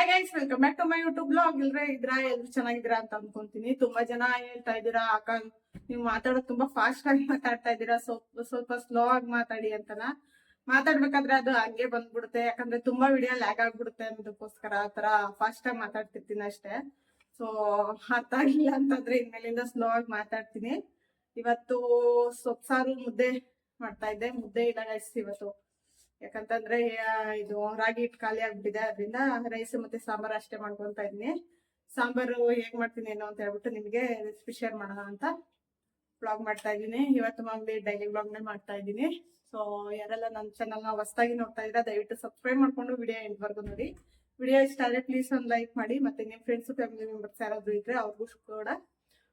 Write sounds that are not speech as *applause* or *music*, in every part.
Hi guys welcome back to my YouTube blog ಇಲ್ರೆ ಇದ್ರ, ಎಲ್ರು ಚೆನ್ನಾಗಿದ್ದೀರಾ ಅಂತ ಅನ್ಕೊಂತೀನಿ. ತುಂಬಾ ಜನ ಹೇಳ್ತಾ ಇದ್ದೀರಾ, ಅಕ್ಕ ನೀವು ಮಾತಾಡೋದು ತುಂಬಾ ಫಾಸ್ಟ್ ಆಗಿ ಮಾತಾಡ್ತಾ ಇದ್ದೀರಾ ಸ್ವಲ್ಪ ಸ್ವಲ್ಪ ಸ್ಲೋ ಆಗಿ ಮಾತಾಡಿ ಅಂತನ. ಮಾತಾಡ್ಬೇಕಾದ್ರೆ ಅದು ಹಂಗೆ ಬಂದ್ಬಿಡುತ್ತೆ. ಯಾಕಂದ್ರೆ ತುಂಬಾ ವಿಡಿಯೋ ಲ್ಯಾಗ್ ಆಗ್ಬಿಡುತ್ತೆ ಅನ್ನೋದಕ್ಕೋಸ್ಕರ ಆತರ ತರ ಫಾಸ್ಟ್ ಆಗಿ ಮಾತಾಡ್ತಿರ್ತೀನಿ ಅಷ್ಟೇ. ಸೊ ಅರ್ಥ ಆಗಿಲ್ಲ ಅಂತಂದ್ರೆ ಇನ್ಮೇಲಿಂದ ಸ್ಲೋ ಆಗಿ ಮಾತಾಡ್ತೀನಿ. ಇವತ್ತು ಸೊಪ್ಪು ಸಾರು ಮುದ್ದೆ ಮಾಡ್ತಾ ಇದ್ದೆ. ಮುದ್ದೆ ಇಲ್ಲ ಗೈಸ್ ಇವತ್ತು. ಯಾಕಂತಂದ್ರೆ ಇದು ರಾಗಿ ಹಿಟ್ಟು ಖಾಲಿ ಆಗ್ಬಿಟ್ಟಿದೆ. ಅದರಿಂದ ರೈಸ್ ಮತ್ತೆ ಸಾಂಬಾರ್ ಅಷ್ಟೇ ಮಾಡ್ಕೊಂತ ಇದ್ದೀನಿ ಸಾಂಬಾರು ಹೇಗ್ ಮಾಡ್ತೀನಿ ಏನೋ ಅಂತ ಹೇಳ್ಬಿಟ್ಟು ನಿಮಗೆ ರೆಸಿಪಿ ಶೇರ್ ಮಾಡೋಣ ಅಂತ ಬ್ಲಾಗ್ ಮಾಡ್ತಾ ಇದ್ದೀನಿ. ಇವತ್ತು ಮಾಮೂಲಿ ಡೈಲಿ ಬ್ಲಾಗ್ನೇ ಮಾಡ್ತಾ ಇದ್ದೀನಿ. ಸೊ ಯಾರೆಲ್ಲ ನನ್ನ ಚಾನಲ್ನ ಹೊಸದಾಗಿ ನೋಡ್ತಾ ಇದ್ರೆ ದಯವಿಟ್ಟು ಸಬ್ಸ್ಕ್ರೈಬ್ ಮಾಡ್ಕೊಂಡು ವಿಡಿಯೋ ಎಂಡ್ವರೆಗೂ ನೋಡಿ. ವಿಡಿಯೋ ಇಷ್ಟ ಆದ್ರೆ ಪ್ಲೀಸ್ ಒಂದು ಲೈಕ್ ಮಾಡಿ, ಮತ್ತೆ ನಿಮ್ಮ ಫ್ರೆಂಡ್ಸ್ ಫ್ಯಾಮಿಲಿ ಮೆಂಬರ್ಸ್ ಯಾರಾದರೂ ಇದ್ರೆ ಅವ್ರಿಗೂ ಕೂಡ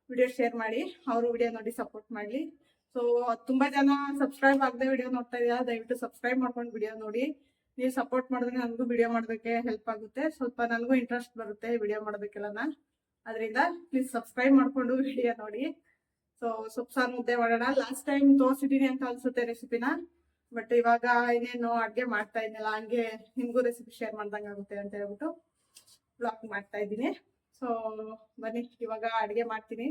ವಿಡಿಯೋ ಶೇರ್ ಮಾಡಿ. ಅವರು ವಿಡಿಯೋ ನೋಡಿ ಸಪೋರ್ಟ್ ಮಾಡಲಿ. ಸೊ ತುಂಬಾ ಜನ ಸಬ್ಸ್ಕ್ರೈಬ್ ಆಗದೆ ವಿಡಿಯೋ ನೋಡ್ತಾ ಇದೀರಾ ದಯವಿಟ್ಟು ಸಬ್ಸ್ಕ್ರೈಬ್ ಮಾಡ್ಕೊಂಡು ವಿಡಿಯೋ ನೋಡಿ. ನೀವು ಸಪೋರ್ಟ್ ಮಾಡಿದ್ರೆ ನನಗೂ ವಿಡಿಯೋ ಮಾಡೋದಕ್ಕೆ ಹೆಲ್ಪ್ ಆಗುತ್ತೆ. ಸ್ವಲ್ಪ ನನಗೂ ಇಂಟ್ರೆಸ್ಟ್ ಬರುತ್ತೆ ವಿಡಿಯೋ ಮಾಡಬೇಕೆಲ್ಲನ ಅದರಿಂದ ಪ್ಲೀಸ್ ಸಬ್ಸ್ಕ್ರೈಬ್ ಮಾಡ್ಕೊಂಡು ವಿಡಿಯೋ ನೋಡಿ. ಸೊ ಸೊಪ್ಪು ಸಾರು ಮುದ್ದೆ ಮಾಡೋಣ. ಲಾಸ್ಟ್ ಟೈಮ್ ತೋರಿಸಿದ್ದೀನಿ ಅಂತ ಅನ್ಸುತ್ತೆ ರೆಸಿಪಿನ ಬಟ್ ಇವಾಗ ಇನ್ನೇನು ಅಡುಗೆ ಮಾಡ್ತಾ ಇದ್ದೀನಲ್ಲ ಹಂಗೆ ನಿಮ್ಗೂ ರೆಸಿಪಿ ಶೇರ್ ಮಾಡ್ದಂಗೆ ಆಗುತ್ತೆ ಅಂತ ಹೇಳ್ಬಿಟ್ಟು ಬ್ಲಾಗ್ ಮಾಡ್ತಾ ಇದ್ದೀನಿ. ಸೊ ಬನ್ನಿ, ಇವಾಗ ಅಡುಗೆ ಮಾಡ್ತೀನಿ.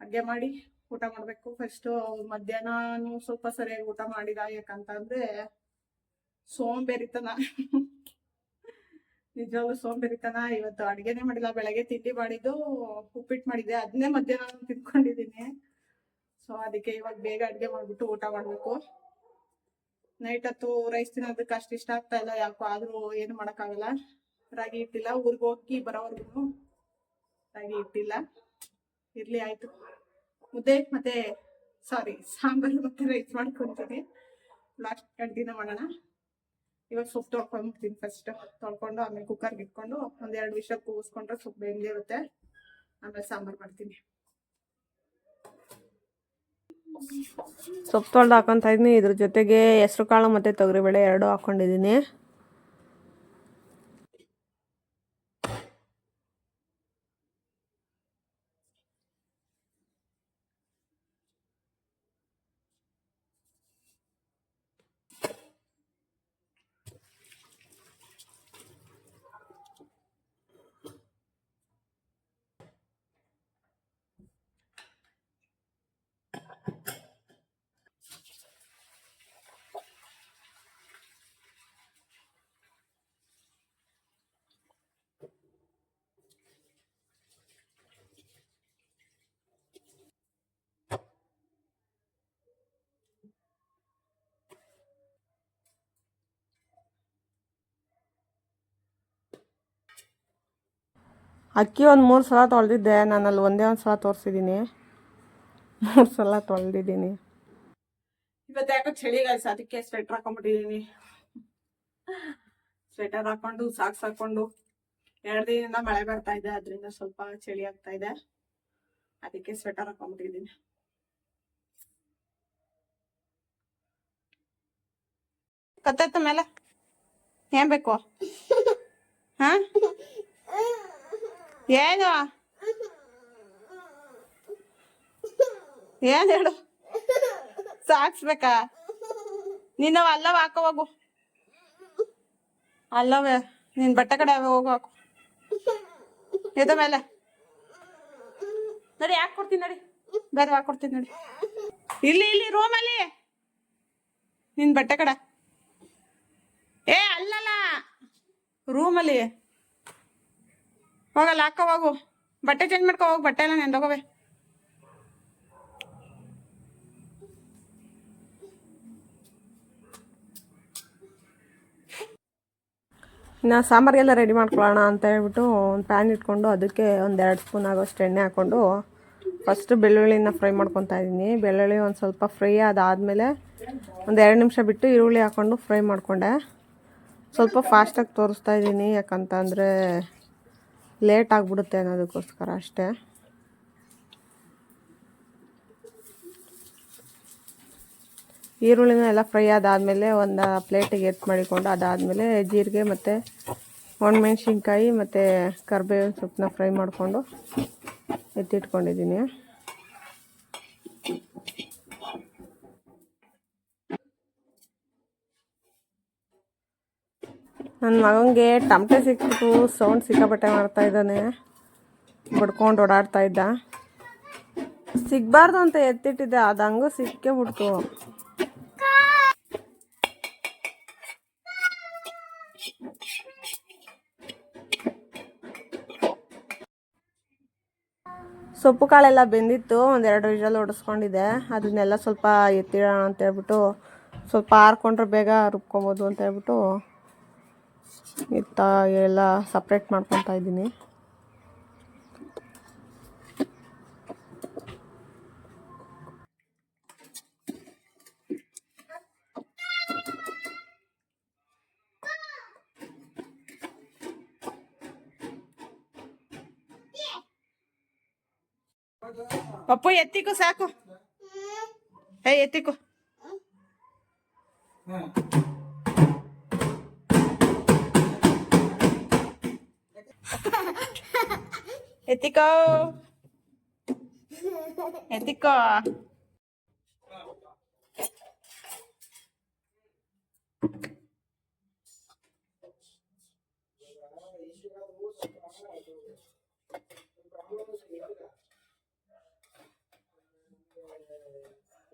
ಅಡುಗೆ ಮಾಡಿ. ಊಟ ಮಾಡ್ಬೇಕು. ಫಸ್ಟ್ ಮಧ್ಯಾಹ್ನ ಸ್ವಲ್ಪ ಸರಿಯಾಗಿ ಊಟ ಮಾಡಿದ. ಯಾಕಂತಂದ್ರೆ ಸೋಂಬೇರಿತನ. ನಿಜವಾಗ್ಲೂ ಸೋಂಬೇರಿತನ. ಇವತ್ತು ಅಡ್ಗೆನೆ ಮಾಡಿಲ್ಲ. ಬೆಳಗ್ಗೆ ತಿಂಡಿ ಮಾಡಿದ್ದು, ಉಪ್ಪಿಟ್ಟು ಮಾಡಿದ್ದೆ. ಅದನ್ನೇ ಮಧ್ಯಾಹ್ನ ತಿನ್ಕೊಂಡಿದೀನಿ ಸೊ ಅದಕ್ಕೆ ಇವಾಗ ಬೇಗ ಅಡ್ಗೆ ಮಾಡ್ಬಿಟ್ಟು ಊಟ ಮಾಡ್ಬೇಕು. ನೈಟ್ ಹೊತ್ತು ರೈಸ್ ತಿನ್ನೋದಕ್ಕೆ ಅಷ್ಟು ಇಷ್ಟ ಆಗ್ತಾ ಇಲ್ಲ. ಯಾಕೋ ಆದ್ರೂ ಏನು ಮಾಡಕ್ಕಾಗಲ್ಲ. ರಾಗಿ ಇಟ್ಟಿಲ್ಲ ಊರಿಗೆ ಹೋಗಿ ಬರೋವರೆಗೂ ರಾಗಿ ಇಟ್ಟಿಲ್ಲ ಇರ್ಲಿ, ಆಯ್ತು. ಮುದ್ದೆ, ಮತ್ತೆ ಸಾರಿ ಸಾಂಬಾರು ಮತ್ತೆ ರೈಸ್ ಮಾಡ್ಕೊಂತೀನಿ. ಲಾಸ್ಟ್ ಕಂಟಿನ್ಯೂ ಮಾಡೋಣ. ಇವಾಗ ಸೊಪ್ಪು ತೊಳ್ಕೊಂಡ್ಬಿಡ್ತೀನಿ ಫಸ್ಟ್ ತೊಳ್ಕೊಂಡು ಆಮೇಲೆ ಕುಕ್ಕರ್ಗೆ ಇಟ್ಕೊಂಡು ಒಂದೆರಡು ವಿಷ ಕೂಗಿಸ್ಕೊಂಡ್ರೆ ಸೊಪ್ಪು ಬೆಂದಿರುತ್ತೆ ಆಮೇಲೆ ಸಾಂಬಾರು ಮಾಡ್ತೀನಿ. ಸೊಪ್ಪು ತೊಳ್ದು ಹಾಕೊಂತ ಇದ್ದೀನಿ. ಇದ್ರ ಜೊತೆಗೆ ಹೆಸ್ರು ಕಾಳು ಮತ್ತು ತೊಗರಿಬೇಳೆ ಎರಡು ಹಾಕ್ಕೊಂಡಿದ್ದೀನಿ ಅಕ್ಕಿ ಒಂದು ಮೂರು ಸಲ ತೊಳೆದಿದ್ದೆ. ನಾನು ಅಲ್ಲಿ ಒಂದೇ ಒಂದು ಸಲ ತೋರಿಸಿದ್ದೀನಿ ಮೂರು ಸಲ ತೊಳೆದಿದ್ದೀನಿ ಇವತ್ತು ಯಾಕೋ ಚಳಿಗಾಲ ಅದಕ್ಕೆ ಸ್ವೆಟರ್ ಹಾಕೊಂಡ್ಬಿಟ್ಟಿದ್ದೀನಿ ಸ್ವೆಟರ್ ಹಾಕೊಂಡು ಸಾಕ್ಸ್ ಹಾಕೊಂಡು, ಎರಡು ದಿನದಿಂದ ಮಳೆ ಬರ್ತಾ ಇದೆ, ಅದರಿಂದ ಸ್ವಲ್ಪ ಚಳಿ ಆಗ್ತಾ ಇದೆ. ಅದಕ್ಕೆ ಸ್ವೆಟರ್ ಹಾಕೊಂಡ್ಬಿಟ್ಟಿದ್ದೀನಿ ಕತ್ತ ಮೇಲೆ? ಏನ್ ಬೇಕು? ಹಾ? ಏನು ಏನ್ ಹೇಳು? ಸಾಕ್ಸ್ಬೇಕಾ? ನೀನು ಅಲ್ಲವ ಹಾಕೋ, ಹೋಗು. ಅಲ್ಲವೇ, ನಿನ್ ಬಟ್ಟೆ ಕಡೆ ಹೋಗು ಹಾಕು ಎದ ಮೇಲೆ. ನೋಡಿ ಯಾಕೆ ಕೊಡ್ತೀನಿ, ನೋಡಿ. ಬೇರೆ ಹಾಕೊಡ್ತೀನಿ ನೋಡಿ. ಇಲ್ಲಿ ಇಲ್ಲಿ ರೂಮಲ್ಲಿ ನಿನ್ ಬಟ್ಟೆ ಕಡೆ. ಏ, ಅಲ್ಲಲ್ಲ. ರೂಮಲ್ಲಿ ಹೋಗಲ್ಲ ಹಾಕೋ ಹೋಗು. ಬಟ್ಟೆ ಚೇಂಜ್ ಮಾಡ್ಕೊ, ಹೋಗು, ಬಟ್ಟೆ ಎಲ್ಲ ನೆಂದೋಗವೆ ಇನ್ನು ಸಾಂಬಾರಿಗೆಲ್ಲ ರೆಡಿ ಮಾಡ್ಕೊಳ್ಳೋಣ ಅಂತ ಹೇಳ್ಬಿಟ್ಟು ಒಂದು ಪ್ಯಾನ್ ಇಟ್ಕೊಂಡು ಅದಕ್ಕೆ ಒಂದು ಎರಡು ಸ್ಪೂನ್ ಆಗೋಷ್ಟು ಎಣ್ಣೆ ಹಾಕ್ಕೊಂಡು ಫಸ್ಟ್ ಬೆಳ್ಳುಳ್ಳಿನ ಫ್ರೈ ಮಾಡ್ಕೊತಾ ಇದ್ದೀನಿ. ಬೆಳ್ಳುಳ್ಳಿ ಒಂದು ಸ್ವಲ್ಪ ಫ್ರೈ ಅದಾದಮೇಲೆ ಒಂದು ಎರಡು ನಿಮಿಷ ಬಿಟ್ಟು ಈರುಳ್ಳಿ ಹಾಕ್ಕೊಂಡು ಫ್ರೈ ಮಾಡಿಕೊಂಡೆ. ಸ್ವಲ್ಪ ಫಾಸ್ಟಾಗಿ ತೋರಿಸ್ತಾ ಇದ್ದೀನಿ ಯಾಕಂತಂದರೆ ಲೇಟ್ ಆಗಿಬಿಡುತ್ತೆ ಅನ್ನೋದಕ್ಕೋಸ್ಕರ ಅಷ್ಟೇ. ಈರುಳ್ಳಿನ ಎಲ್ಲ ಫ್ರೈ ಆದಾದಮೇಲೆ ಒಂದು ಪ್ಲೇಟಿಗೆ ಎತ್ತು ಮಾಡಿಕೊಂಡು ಅದಾದಮೇಲೆ ಜೀರಿಗೆ ಮತ್ತು ಒಣಮೆಣ್ಸಿನ್ಕಾಯಿ ಮತ್ತು ಕರ್ಬೇವಿನ ಸೊಪ್ಪನ್ನ ಫ್ರೈ ಮಾಡಿಕೊಂಡು ಎತ್ತಿಟ್ಕೊಂಡಿದ್ದೀನಿ. ನನ್ನ ಮಗನಿಗೆ ಟಮಟೆ ಸಿಕ್ಕಿತು ಸೌಂಡ್ ಸಿಕ್ಕಾಪಟ್ಟೆ ಮಾಡ್ತಾ ಇದ್ದಾನೆ. ಬಡ್ಕೊಂಡು ಓಡಾಡ್ತಾ ಇದ್ದ. ಸಿಗಬಾರ್ದು ಅಂತ ಎತ್ತಿಟ್ಟಿದ್ದೆ, ಅದು ಸಿಕ್ಕೇ ಬಿಡ್ತು ಸೊಪ್ಪು ಕಾಳೆಲ್ಲ ಬೆಂದಿತ್ತು, ಒಂದೆರಡು ವಿಷಲ್ ಓಡಿಸ್ಕೊಂಡಿದ್ದೆ ಅದನ್ನೆಲ್ಲ ಸ್ವಲ್ಪ ಎತ್ತಿಡೋಣ ಅಂತ ಹೇಳ್ಬಿಟ್ಟು ಸ್ವಲ್ಪ ಆರ್ಕೊಂಡ್ರೆ ಬೇಗ ರುಬ್ಕೊಬೋದು ಅಂತ ಹೇಳ್ಬಿಟ್ಟು ಇತ್ತ ಎಲ್ಲ ಸಪ್ರೇಟ್ ಮಾಡ್ಕೊತಾ ಇದ್ದೀನಿ. ಪಪ್ಪು ಎತ್ತಿಕೋ ಸಾಕು. ಏ ಎತ್ತಿಕು. Ético. Ético.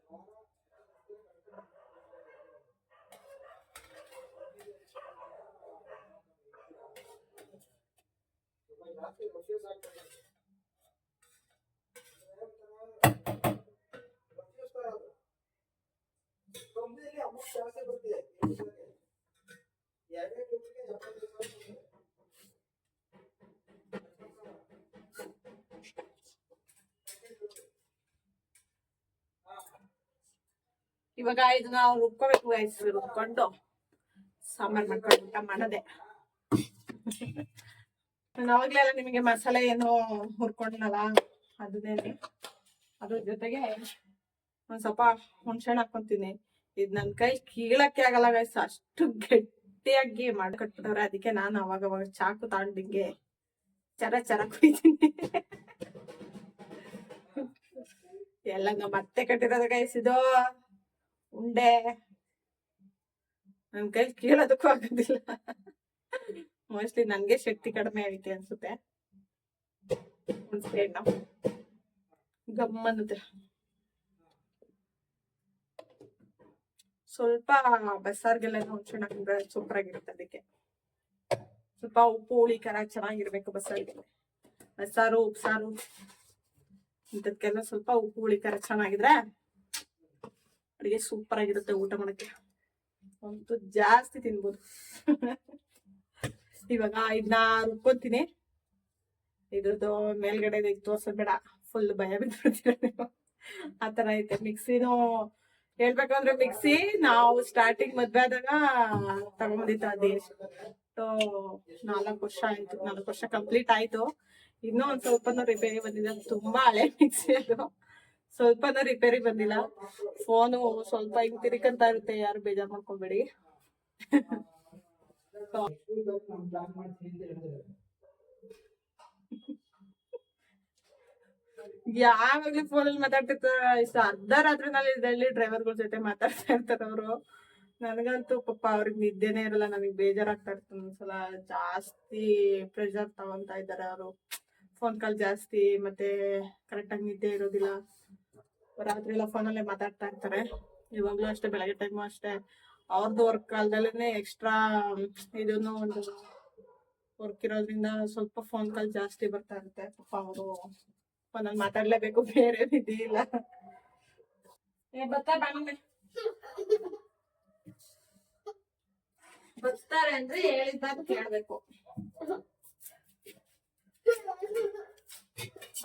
Thank you. ಎತ್ತಿಕೋ ಎತ್ತಿಕೋ ಇವಾಗ ಇದು ನಾವು ರುಬ್ಕೋಬೇಕು. ರುಬ್ಕೊಂಡು ಸಾಂಬಾರ್ ಮಾಡ್ಕೊಂಡು ಊಟ ಮಾಡೋದೆ ನಾನು ಅವಾಗ್ಲೆಲ್ಲ ನಿಮಗೆ ಮಸಾಲೆ ಏನು ಹುರ್ಕೊಂಡ್ನಲ್ಲ ಅದನ್ನೇನೆ ಅದ್ರ ಜೊತೆಗೆ ಒಂದ್ ಸ್ವಲ್ಪ ಹುಣ್ಸೆಹಣ್ಣು ಹಾಕೊಂತೀನಿ ಇದ್ ನನ್ ಕೈ ಕೀಳಕ್ಕೆ ಆಗಲ್ಲ ಗೈಸ್ ಅಷ್ಟು ಗಟ್ಟಿಯಾಗಿ ಮಾಡ್ಕಟ್ಬಿಟ್ಟವ್ರೆ ಅದಕ್ಕೆ ನಾನು ಅವಾಗ ಅವಾಗ ಚಾಕು ತಾಂಡಿಂಗೆ ಚರ ಚರ ಕುಯ್ತೀನಿ. ಎಲ್ಲ ನಮ್ಮ ಅತ್ತೆ ಕಟ್ಟಿರೋದು ಗೈಸ್ ಇದು ಉಂಡೆ. ನನ್ ಕೈ ಕೀಳೋದಕ್ಕೂ ಆಗೋದಿಲ್ಲ. ಮೋಸ್ಟ್ಲಿ ನನಗೆ ಶಕ್ತಿ ಕಡಿಮೆ ಆಗೈತೆ ಅನ್ಸುತ್ತೆ. ಹಣ್ಣು ಗಮ್ಮನ್ನದೆ ಸ್ವಲ್ಪ ಬಸ್ಸಾರ್ಗೆಲ್ಲ ಹುಣ್ಸೆ ಹಾಕಿದ್ರೆ ಸೂಪರ್ ಆಗಿರುತ್ತೆ ಅದಕ್ಕೆ. ಸ್ವಲ್ಪ ಉಪ್ಪು, ಹುಳಿ, ಖಾರ ಚೆನ್ನಾಗಿರ್ಬೇಕು ಬಸ್ಸಾರಿಗೆ. ಬಸ್ಸಾರು, ಉಪ್ಸಾರು ಇಂಥದ್ಕೆಲ್ಲ ಸ್ವಲ್ಪ ಉಪ್ಪು, ಹುಳಿ, ಖಾರ ಚೆನ್ನಾಗಿದ್ರೆ ಅಡಿಗೆ ಸೂಪರ್ ಆಗಿರುತ್ತೆ ಊಟ ಮಾಡಕ್ಕೆ. ಅಂತೂ ಜಾಸ್ತಿ ತಿನ್ಬೋದು. *laughs* ಇವಾಗ ಇದನ್ನ ರುಬ್ಕೊಂತೀನಿ ಇದ್ರದ್ದು ಮೇಲ್ಗಡೆ ತೋರ್ಸೋದ್ ಬೇಡ ಫುಲ್ ಭಯ ಬಿದ್ಬಿಡ್ತೀರ ಆ ತರ ಐತೆ. ಮಿಕ್ಸಿನೂ ಹೇಳ್ಬೇಕಂದ್ರೆ ಮಿಕ್ಸಿ ನಾವು ಸ್ಟಾರ್ಟಿಂಗ್ ಮದ್ವೆ ಆದಾಗ ತಗೊಂಡಿತ್ತು ಅದೇ. ನಾಲ್ಕು ವರ್ಷ ಆಯ್ತು. ನಾಲ್ಕು ವರ್ಷ ಕಂಪ್ಲೀಟ್ ಆಯ್ತು. ಇನ್ನೂ ಒಂದ್ ಸ್ವಲ್ಪನೂ ರಿಪೇರಿ ಅದು ತುಂಬಾ ಹಳೆ ಮಿಕ್ಸಿ ಅದು. ಸ್ವಲ್ಪನೂ ರಿಪೇರಿ ಬಂದಿಲ್ಲ. ಫೋನು ಸ್ವಲ್ಪ ಹಿಂಗ್ ತಿರಿಕಂತ ಇರುತ್ತೆ. ಯಾರು ಬೇಜಾರ್ ಮಾಡ್ಕೊಬೇಡಿ. ಯಾವಾಗ್ಲೂ ಫೋನಲ್ಲಿ ಮಾತಾಡ್ತಿರ್ತಾರ. ಇಷ್ಟ ಅರ್ಧ ರಾತ್ರಿನಲ್ಲಿ ಡ್ರೈವರ್ ಡ್ರೈವರ್ಗಳ ಜೊತೆ ಮಾತಾಡ್ತಾ ಇರ್ತಾರ ಅವರು. ನನಗಂತೂ ಪಾಪ ಅವ್ರಿಗೆ ನಿದ್ದೆನೇ ಇರಲ್ಲ. ನನಗೆ ಬೇಜಾರಾಗ್ತಾ ಇರ್ತದೆ ಒಂದ್ಸಲ. ಜಾಸ್ತಿ ಪ್ರೆಷರ್ ತಗೊಂತಾ ಇದ್ದಾರೆ ಅವರು. ಫೋನ್ ಕಾಲ್ ಜಾಸ್ತಿ, ಮತ್ತೆ ಕರೆಕ್ಟಾಗಿ ನಿದ್ದೆ ಇರೋದಿಲ್ಲ. ರಾತ್ರಿ ಎಲ್ಲ ಫೋನಲ್ಲೇ ಮಾತಾಡ್ತಾ ಇರ್ತಾರೆ. ಇವಾಗ್ಲೂ ಅಷ್ಟೇ, ಬೆಳಗ್ಗೆ ಟೈಮು ಅಷ್ಟೇ. ಅವ್ರದ್ದು ವರ್ಕ್ ಕಾಲದಲ್ಲೇ ಎಕ್ಸ್ಟ್ರಾ ಇದನ್ನು ಒಂದು ವರ್ಕ್ ಇರೋದ್ರಿಂದ ಸ್ವಲ್ಪ ಫೋನ್ ಕಾಲ್ ಜಾಸ್ತಿ ಬರ್ತಾ ಇರುತ್ತೆ. ಪಾಪ ಅವರು ಫೋನಲ್ಲಿ ಮಾತಾಡ್ಲೇಬೇಕು, ಬೇರೆ ಇಲ್ಲ. ಏ, ಬರ್ತಾ ಬಂದೆ ಬರ್ತಾರೆ ಅಂದ್ರೆ ಹೇಳಿದ್ದಾಗ ಕೇಳ್ಬೇಕು.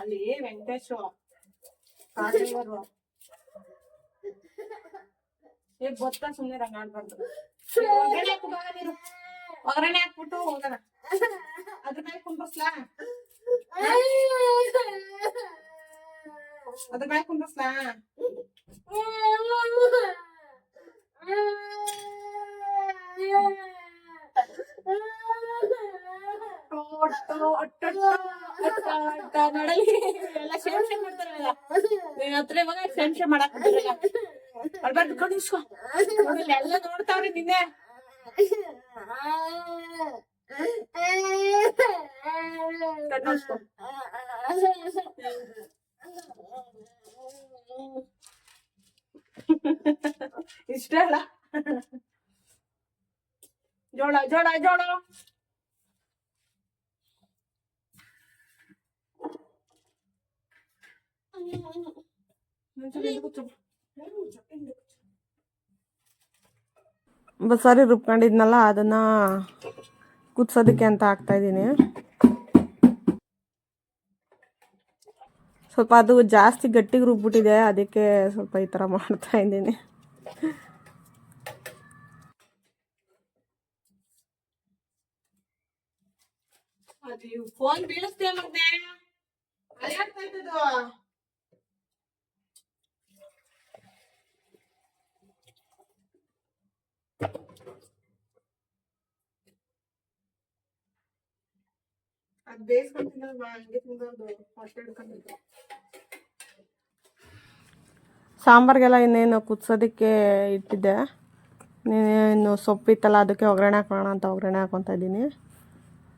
ಅಲ್ಲಿ ವೆಂಕಟೇಶು ಏ ಗೊತ್ತಾ? ಸುಮ್ನೆ ರಂಗ ಆಡ್ಬಾರ್ದು ಏ, ಒಗ್ಗರಣೆ ಹಾಕು ಬಾ ನೀನು ಒಗ್ಗರಣೆ ಹಾಕ್ಬಿಟ್ಟು ಹೋಗೋಣ. ಅದ್ರ ಮೇಲೆ ಕುಂಡ್ರಸ್ಲಾ ಅದ್ರ ಮೇಲೆ ನಡಲಿ ಎಲ್ಲ ಶೇಮ್ ಶೇಮ್ ಮಾಡ್ತಾರಲ್ಲ. ನಿನ್ ಹತ್ರ ಇವಾಗ ಶೇಮ್ ಶೇಮ್ ಮಾಡಕ್ ಬಿಟ್ಟಿರಲ್ಲ ಅಲ್ಬಾರ್ದು ಕಣ್ಣು ಇಸ್ಕೊ ನೋಡಿಲ್ಲ ಎಲ್ಲ ನೋಡ್ತಾವ್ರಿ ನಿನ್ನೆ ಕಣ್ಣೋಡ್ಸ್ಕೊ. ಇಷ್ಟ ಅಲ್ಲ ಜೋಳ ಜೋಳ ಜೋಳ ಬಸ್ಸಾರಿ ರುಬ್ಕೊಂಡಿದ್ನಲ್ಲ ಅದನ್ನ ಕುದ್ಸೋದಕ್ಕೆ ಅಂತ ಹಾಕ್ತಾ ಇದ್ದೀನಿ. ಸ್ವಲ್ಪ ಅದು ಜಾಸ್ತಿ ಗಟ್ಟಿಗೆ ರುಬ್ಬಿಟ್ಟಿದೆ, ಅದಕ್ಕೆ ಸ್ವಲ್ಪ ಈ ಥರ ಮಾಡ್ತಾ ಇದ್ದೀನಿ. ಫೋನ್ ಬೀಳಿಸ್ತೇ ಮತ್ತೆ ಹಿಡ್ಕೊಂಡಿದ್ದು ಸಾಂಬಾರಿಗೆಲ್ಲ ಇನ್ನೇನು ಕುದಿಸೋದಕ್ಕೆ ಇಟ್ಟಿದ್ದೆ. ಇನ್ನು ಸೊಪ್ಪಿತ್ತಲ್ಲ ಅದಕ್ಕೆ ಒಗ್ಗರಣೆ ಹಾಕೋಣ ಅಂತ ಒಗ್ಗರಣೆ ಹಾಕೊತಾ ಇದ್ದೀನಿ.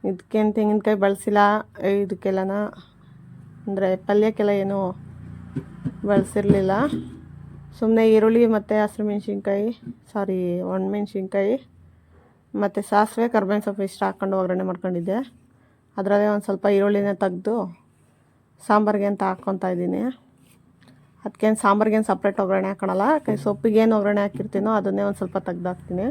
ಇದಕ್ಕೇನು ತೆಂಗಿನಕಾಯಿ ಬಳಸಿಲ್ಲ, ಇದಕ್ಕೆಲ್ಲನ, ಅಂದರೆ ಪಲ್ಯಕ್ಕೆಲ್ಲ ಏನು ಬಳಸಿರಲಿಲ್ಲ. ಸುಮ್ಮನೆ ಈರುಳ್ಳಿ ಮತ್ತು ಹಸಿರು ಮೆಣಸಿನ್ಕಾಯಿ ಸಾರಿ ಒಣಮೆಣ್ಸಿನ್ಕಾಯಿ ಮತ್ತು ಸಾಸಿವೆ, ಕರ್ಬೇವಿನ ಸೊಪ್ಪು ಇಷ್ಟು ಹಾಕ್ಕೊಂಡು ಒಗ್ಗರಣೆ ಮಾಡ್ಕೊಂಡಿದ್ದೆ. ಅದರಲ್ಲೇ ಒಂದು ಸ್ವಲ್ಪ ಈರುಳ್ಳಿನ ತೆಗೆದು ಸಾಂಬಾರಿಗೆ ಅಂತ ಹಾಕ್ಕೊತಾ ಇದ್ದೀನಿ. ಅದಕ್ಕೇನು ಸಾಂಬಾರಿಗೇನು ಸಪ್ರೇಟ್ ಒಗ್ಗರಣೆ ಹಾಕೊಳಲ್ಲ ಕೈ ಸೊಪ್ಪಿಗೆ ಏನು ಒಗ್ಗರಣೆ ಹಾಕಿರ್ತೀನೋ ಅದನ್ನೇ ಒಂದು ಸ್ವಲ್ಪ ತೆಗ್ದು ಹಾಕ್ತೀನಿ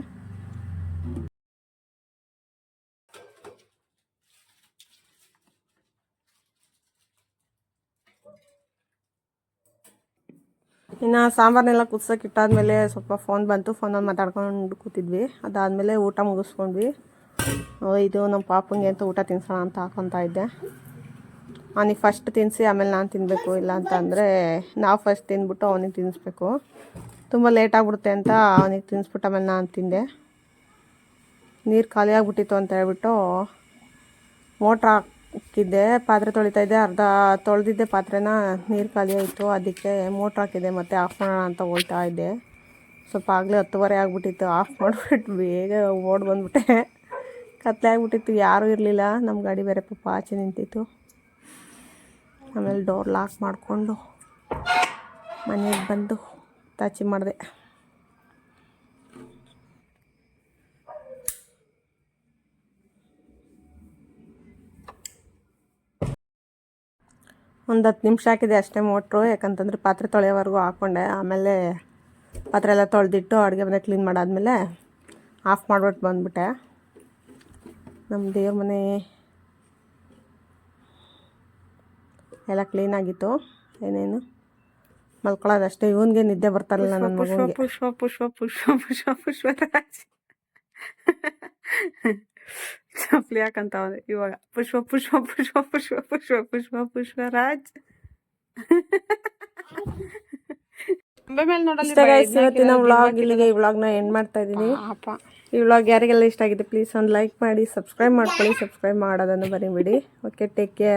ಇನ್ನು ಸಾಂಬಾರನ್ನೆಲ್ಲ ಕುದ್ಸೋಕೆ ಇಟ್ಟಾದ್ಮೇಲೆ ಸ್ವಲ್ಪ ಫೋನ್ ಬಂತು ಫೋನಲ್ಲಿ ಮಾತಾಡ್ಕೊಂಡು ಕೂತಿದ್ವಿ. ಅದಾದಮೇಲೆ ಊಟ ಮುಗಿಸ್ಕೊಂಡ್ವಿ. ಇದು ನಮ್ಮ ಪಾಪಂಗೆ ಅಂತ ಊಟ ತಿನ್ಸೋಣ ಅಂತ ಹಾಕೊತಾ ಇದ್ದೆ. ಅವನಿಗೆ ಫಸ್ಟ್ ತಿನ್ನಿಸಿ ಆಮೇಲೆ ನಾನು ತಿನ್ನಬೇಕು ಇಲ್ಲ ಅಂತ ಅಂದರೆ ನಾವು ಫಸ್ಟ್ ತಿಂದ್ಬಿಟ್ಟು ಅವನಿಗೆ ತಿನ್ನಿಸ್ಬೇಕು ತುಂಬ ಲೇಟ್ ಆಗಿಬಿಡುತ್ತೆ ಅಂತ ಅವನಿಗೆ ತಿನ್ನಿಸ್ಬಿಟ್ಟು ಆಮೇಲೆ ನಾನು ತಿಂದೆ. ನೀರು ಖಾಲಿ ಆಗಿಬಿಟ್ಟಿತ್ತು ಅಂತ ಹೇಳ್ಬಿಟ್ಟು ಮೋಟ್ರ್ ಹಾಕಿದ್ದೆ ಪಾತ್ರೆ ತೊಳಿತಾ ಇದ್ದೆ, ಅರ್ಧ ತೊಳೆದಿದ್ದೆ, ಪಾತ್ರೆನ ನೀರು ಖಾಲಿ ಆಯಿತು. ಅದಕ್ಕೆ ಮೋಟ್ರ್ ಹಾಕಿದ್ದೆ, ಮತ್ತೆ ಆಫ್ ಮಾಡೋಣ ಅಂತ ಹೋಗ್ತಾ ಇದ್ದೆ. ಸ್ವಲ್ಪ ಆಗಲೇ ಹತ್ತುವರೆ ಆಗಿಬಿಟ್ಟಿತ್ತು. ಆಫ್ ಮಾಡಿಬಿಟ್ಟು ಬೇಗ ಓಡ್ ಬಂದ್ಬಿಟ್ಟೆ. ಕತ್ಲೆ ಆಗಿಬಿಟ್ಟಿತ್ತು. ಯಾರೂ ಇರಲಿಲ್ಲ. ನಮ್ಮ ಗಾಡಿ ಬೇರೆ ಪಾಪ ಆಚೆ ನಿಂತಿತ್ತು. ಆಮೇಲೆ ಡೋರ್ ಲಾಕ್ ಮಾಡಿಕೊಂಡು ಮನೆಗೆ ಬಂದು ತಾಚಿ ಮಾಡಿದೆ. ಒಂದು ಹತ್ತು ನಿಮಿಷ ಹಾಕಿದೆ ಅಷ್ಟೇ ಮೋಟ್ರು ಯಾಕಂತಂದ್ರೆ ಪಾತ್ರೆ ತೊಳೆಯೋವರೆಗೂ ಹಾಕ್ಕೊಂಡೆ ಆಮೇಲೆ ಪಾತ್ರೆ ಎಲ್ಲ ತೊಳೆದಿಟ್ಟು ಅಡುಗೆ ಮನೆ ಕ್ಲೀನ್ ಮಾಡಾದ್ಮೇಲೆ ಆಫ್ ಮಾಡ್ಬಿಟ್ಟು ಬಂದ್ಬಿಟ್ಟೆ. ನಮ್ಮ ದೇವ್ರ ಮನೆ ಎಲ್ಲ ಕ್ಲೀನಾಗಿತ್ತು ಏನೇನು? ಮಲ್ಕೊಳ್ಳೋದಷ್ಟೇ ಇವನಿಗೆ ನಿದ್ದೆ ಬರ್ತಾರಲ್ಲ ನನ್ನ ಪುಷ್ಪ ಪುಷ್ಪ ಪುಷ್ಪ ಪುಷ್ಪ ಪುಷ್ಪ ಪುಷ್ಪರಾಜ್. ಚಪ್ಪಲಿ ಹಾಕಂತ ಅವನು ಇವಾಗ ಪುಷ್ಪ ಪುಷ್ಪ ಪುಷ್ಪ ಪುಷ್ಪ ಪುಷ್ಪ ಪುಷ್ಪ ಪುಷ್ಪ ರಾಜ್ ಇವತ್ತಿನ ವ್ಲಾಗ್ ಇಲ್ಲಿಗೆ ಈ ವ್ಲಾಗ್ನ ಎಂಡ್ ಮಾಡ್ತಾ ಇದ್ದೀನಿ ಅಪ್ಪ ಈ ವ್ಲಾಗ್ ಯಾರಿಗೆಲ್ಲ ಇಷ್ಟ ಆಗಿದೆ ಪ್ಲೀಸ್ ಒಂದು ಲೈಕ್ ಮಾಡಿ ಸಬ್ಸ್ಕ್ರೈಬ್ ಮಾಡ್ಕೊಳ್ಳಿ ಸಬ್ಸ್ಕ್ರೈಬ್ ಮಾಡೋದನ್ನು ಬರೀಬಿಡಿ ಓಕೆ ಟೇಕ್ ಕೇರ್